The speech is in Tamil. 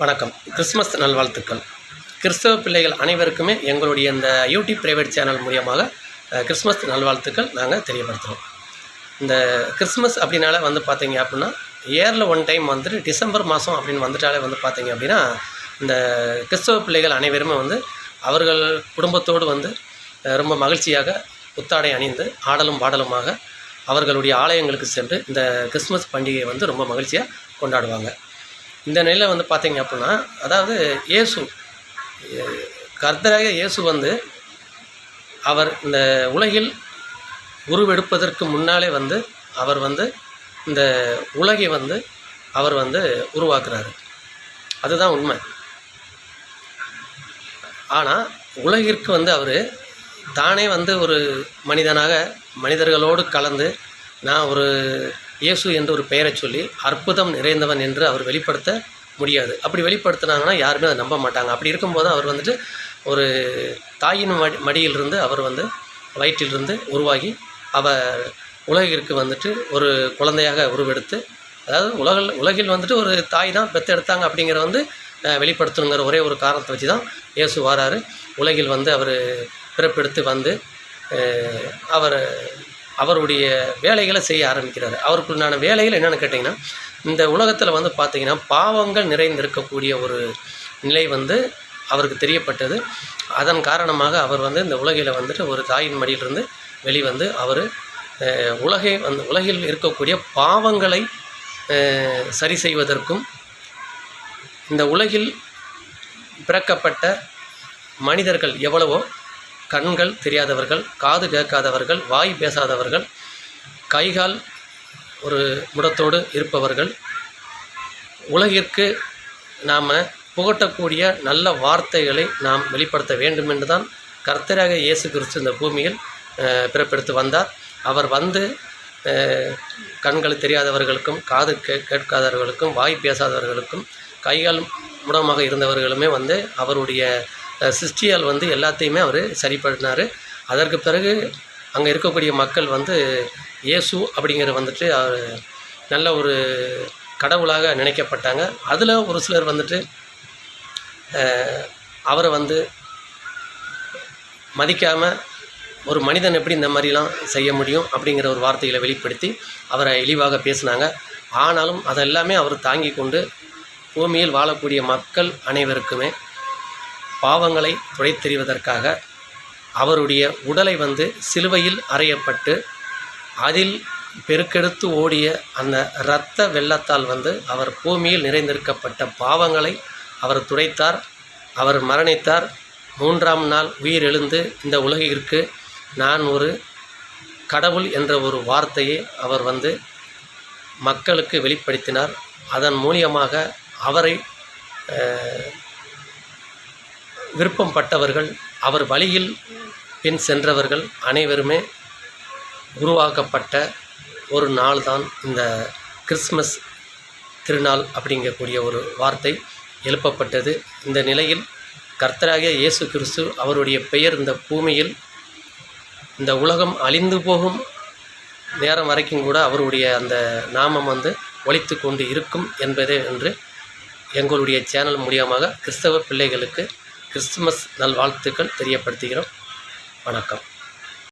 வணக்கம். கிறிஸ்மஸ் நல்வாழ்த்துக்கள். கிறிஸ்தவ பிள்ளைகள் அனைவருக்குமே எங்களுடைய இந்த யூடியூப் பிரைவேட் சேனல் மூலியமாக கிறிஸ்மஸ் நல்வாழ்த்துக்கள் நாங்கள் தெரியப்படுத்துகிறோம் இந்த கிறிஸ்மஸ் அப்படின்னால வந்து பார்த்தீங்க அப்படின்னா இயரில் ஒன் டைம் வந்துட்டு டிசம்பர் மாதம் அப்படின்னு வந்துட்டாலே வந்து பார்த்தீங்க அப்படின்னா இந்த கிறிஸ்தவ பிள்ளைகள் அனைவருமே வந்து அவர்கள் குடும்பத்தோடு வந்து ரொம்ப மகிழ்ச்சியாக புத்தாடை அணிந்து ஆடலும் பாடலுமாக அவர்களுடைய ஆலயங்களுக்கு சென்று இந்த கிறிஸ்மஸ் பண்டிகையை வந்து ரொம்ப மகிழ்ச்சியாக கொண்டாடுவாங்க. இந்த நிலையில் வந்து பார்த்தீங்க அப்படின்னா அதாவது இயேசு கர்த்தராக இயேசு வந்து அவர் இந்த உலகில் உருவெடுப்பதற்கு முன்னாலே வந்து அவர் வந்து இந்த உலகை வந்து அவர் வந்து உருவாக்குறாரு. அதுதான் உண்மை. ஆனால் உலகிற்கு வந்து அவர் தானே வந்து ஒரு மனிதனாக மனிதர்களோடு கலந்து நான் ஒரு இயேசு என்று ஒரு பெயரை சொல்லி அற்புதம் நிறைந்தவன் என்று அவர் வெளிப்படுத்த முடியாது. அப்படி வெளிப்படுத்தினாங்கன்னா யாருமே அதை நம்ப மாட்டாங்க. அப்படி இருக்கும்போது அவர் வந்துட்டு ஒரு தாயின் மடி மடியிலிருந்து அவர் வந்து வயிற்றிலிருந்து உருவாகி அவர் உலகிற்கு வந்துட்டு ஒரு குழந்தையாக உருவெடுத்து அதாவது உலகில் உலகில் வந்துட்டு ஒரு தாய் தான் பெற்றெடுத்தாங்க அப்படிங்கிற வந்து வெளிப்படுத்தணுங்கிற ஒரே ஒரு காரணத்தை வச்சு தான் இயேசு வாராரு. உலகில் வந்து அவர் பிறப்பெடுத்து வந்து அவர் அவருடைய வேலைகளை செய்ய ஆரம்பிக்கிறார். அவருக்குள்ளான வேலைகள் என்னென்னு கேட்டிங்கன்னா இந்த உலகத்தில் வந்து பார்த்திங்கன்னா பாவங்கள் நிறைந்திருக்கக்கூடிய ஒரு நிலை வந்து அவருக்கு தெரியப்பட்டது. அதன் காரணமாக அவர் வந்து இந்த உலகில் வந்துட்டு ஒரு தாயின் மடியிலிருந்து வெளிவந்து அவர் உலகை வந்து உலகில் இருக்கக்கூடிய பாவங்களை சரி செய்வதற்கும் இந்த உலகில் பிறக்கப்பட்ட மனிதர்கள் எவ்வளவோ கண்கள் தெரியாதவர்கள் காது கேட்காதவர்கள் வாய் பேசாதவர்கள் கைகால் ஒரு முடத்தோடு இருப்பவர்கள். உலகிற்கு நாம் புகட்டக்கூடிய நல்ல வார்த்தைகளை நாம் வெளிப்படுத்த வேண்டும் என்று தான் கர்த்தராக இயேசு கிறிஸ்து இந்த பூமியில் பிறப்பெடுத்து வந்தார். அவர் வந்து கண்கள் தெரியாதவர்களுக்கும் காது கே கேட்காதவர்களுக்கும் வாய் பேசாதவர்களுக்கும் கைகால் முடமாக இருந்தவர்களுமே வந்து அவருடைய அஹ், சிருஷ்டியால் வந்து எல்லாத்தையுமே அவர் சரிப்படுத்தினார் அதற்கு பிறகு அங்கே இருக்கக்கூடிய மக்கள் வந்து இயேசு அப்படிங்கிற வந்துட்டு அவர் நல்ல ஒரு கடவுளாக நினைக்கப்பட்டாங்க. அதில் ஒரு சிலர் வந்துட்டு அவரை வந்து மதிக்காமல் ஒரு மனிதன் எப்படி இந்த மாதிரிலாம் செய்ய முடியும் அப்படிங்கிற ஒரு வார்த்தைகளை வெளிப்படுத்தி அவரை இழிவாக பேசினாங்க. ஆனாலும் அதெல்லாமே அவர் தாங்கி கொண்டு பூமியில் வாழக்கூடிய மக்கள் அனைவருக்குமே பாவங்களை துடைத்தெறிவதற்காக அவருடைய உடலை வந்து சிலுவையில் அறையப்பட்டு அதில் பெருக்கெடுத்து ஓடிய அந்த இரத்த வெள்ளத்தால் வந்து அவர் பூமியில் நிறைந்திருக்கப்பட்ட பாவங்களை அவர் துடைத்தார் அவர் மரணித்தார். மூன்றாம் நாள் உயிர் எழுந்து இந்த உலகிற்கு நான் ஒரு கடவுள் என்ற ஒரு வார்த்தையை அவர் வந்து மக்களுக்கு வெளிப்படுத்தினார். அதன் மூலியமாக அவரை விருப்பம் பட்டவர்கள் அவர் வழியில் பின் சென்றவர்கள் அனைவருமே உருவாக்கப்பட்ட ஒரு நாள் தான் இந்த கிறிஸ்மஸ் திருநாள் அப்படிங்கக்கூடிய ஒரு வார்த்தை எழுப்பப்பட்டது. இந்த நிலையில் கர்த்தராகிய இயேசு கிறிஸ்து அவருடைய பெயர் இந்த பூமியில் இந்த உலகம் அழிந்து போகும் நேரம் வரைக்கும் கூட அவருடைய அந்த நாமம் வந்து ஒழித்து கொண்டு இருக்கும் என்பதே என்று எங்களுடைய சேனல் மூலியமாக கிறிஸ்தவ பிள்ளைகளுக்கு கிறிஸ்துமஸ் நல்வாழ்த்துக்கள் தெரியப்படுத்துகிறோம். வணக்கம்.